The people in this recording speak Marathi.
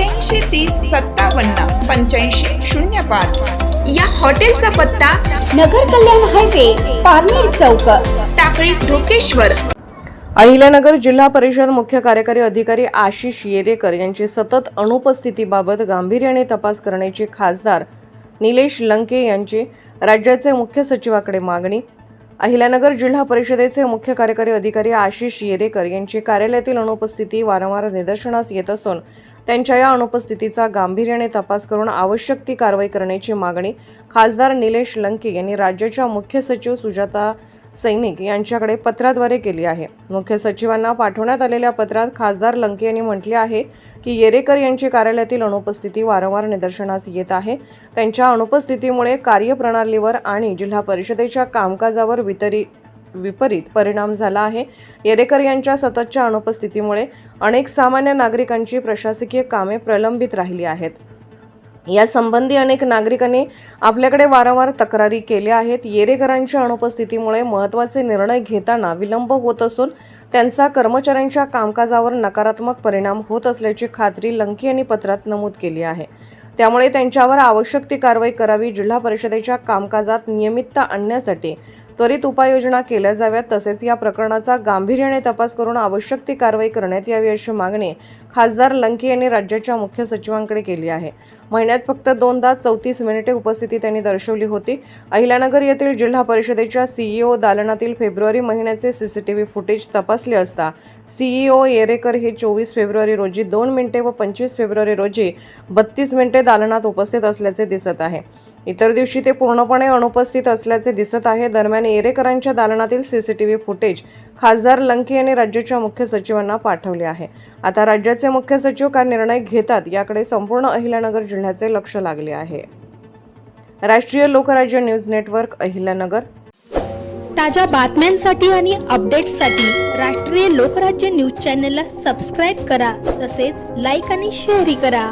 अठ्ठ्याऐंशी तीस सत्तावन्न पंच्याऐंशी शून्य पाच. या हॉटेलचा पत्ता नगर कल्याण हायवे पारनेर चौक टाकळी ढोकेश्वर. अहिल्यानगर जिल्हा परिषद मुख्य कार्यकारी अधिकारी आशिष येरेकर यांची सतत अनुपस्थितीबाबत गांभीर्याने तपास करण्याची खासदार निलेश लंके यांची राज्याचे मुख्य सचिवाकडे मागणी अहिल्यानगर जिल्हा परिषदेचे मुख्य कार्यकारी अधिकारी आशिष येरेकर यांची कार्यालयातील अनुपस्थिती वारंवार निदर्शनास येत असून त्यांच्या या अनुपस्थितीचा गांभीर्याने तपास करून आवश्यक ती कारवाई करण्याची मागणी खासदार निलेश लंके यांनी राज्याच्या मुख्य सचिव सुजाता सैनिक यांच्याकडे पत्राद्वारे केली आहे. मुख्य सचिवांना पाठवण्यात आलेल्या पत्रात खासदार लंके यांनी म्हटले आहे की येरेकर यांची कार्यालयातील अनुपस्थिती वारंवार निदर्शनास येत आहे. त्यांच्या अनुपस्थितीमुळे कार्यप्रणालीवर आणि जिल्हा परिषदेच्या कामकाजावर वितरी विपरीत परिणाम झाला आहे. येरेकर यांच्या सततच्या अनुपस्थितीमुळे अनेक सामान्य नागरिकांची प्रशासकीय कामे प्रलंबित राहिली आहेत. यासंबंधी अनेक नागरिकांनी आपल्याकडे वारंवार तक्रारी केल्या आहेत. येरेकरांच्या अनुपस्थितीमुळे महत्त्वाचे निर्णय घेताना विलंब होत असून त्यांचा कर्मचाऱ्यांच्या कामकाजावर नकारात्मक परिणाम होत असल्याची खात्री लंकी यांनी पत्रात नमूद केली आहे. त्यामुळे त्यांच्यावर आवश्यक ती कारवाई करावी जिल्हा परिषदेच्या कामकाजात नियमितता आणण्यासाठी त्वरित उपाययोजना केल्या जाव्यात तसेच या प्रकरणाचा गांभीर्याने तपास करून आवश्यक ती कारवाई करण्यात यावी अशी मागणी खासदार लंके यांनी राज्याच्या मुख्य सचिवांकडे केली आहे. महिन्यात फक्त दोनदा चौतीस मिनिटे उपस्थिती त्यांनी दर्शवली होती. अहिल्यानगर येथील जिल्हा परिषदेच्या सीईओ दालनातील फेब्रुवारी महिन्याचे सीसीटीव्ही फुटेज तपासले असता सीईओ येरेकर हे चोवीस फेब्रुवारी रोजी दोन मिनिटे व पंचवीस फेब्रुवारी रोजी बत्तीस मिनिटे दालनात उपस्थित असल्याचे दिसत आहे. इतर दिवशी ते पूर्णपणे अनुपस्थित असल्याचे दिसत आहे. दरम्यान येरेकरांच्या दालनातील सीसीटीव्ही फुटेज खासदार लंके यांनी राज्याच्या मुख्य सचिवांना पाठवले आहे. आता राज्याचे मुख्य सचिव काय निर्णय घेतात याकडे संपूर्ण अहिल्यानगर जिल्ह्याचे लक्ष लागले आहे. राष्ट्रीय लोकराज्य न्यूज नेटवर्क अहिल्यानगर. ताज्या बातम्यांसाठी आणि अपडेट्ससाठी राष्ट्रीय लोकराज्य न्यूज चॅनलला सबस्क्राईब करा तसेच लाईक आणि शेअरही करा.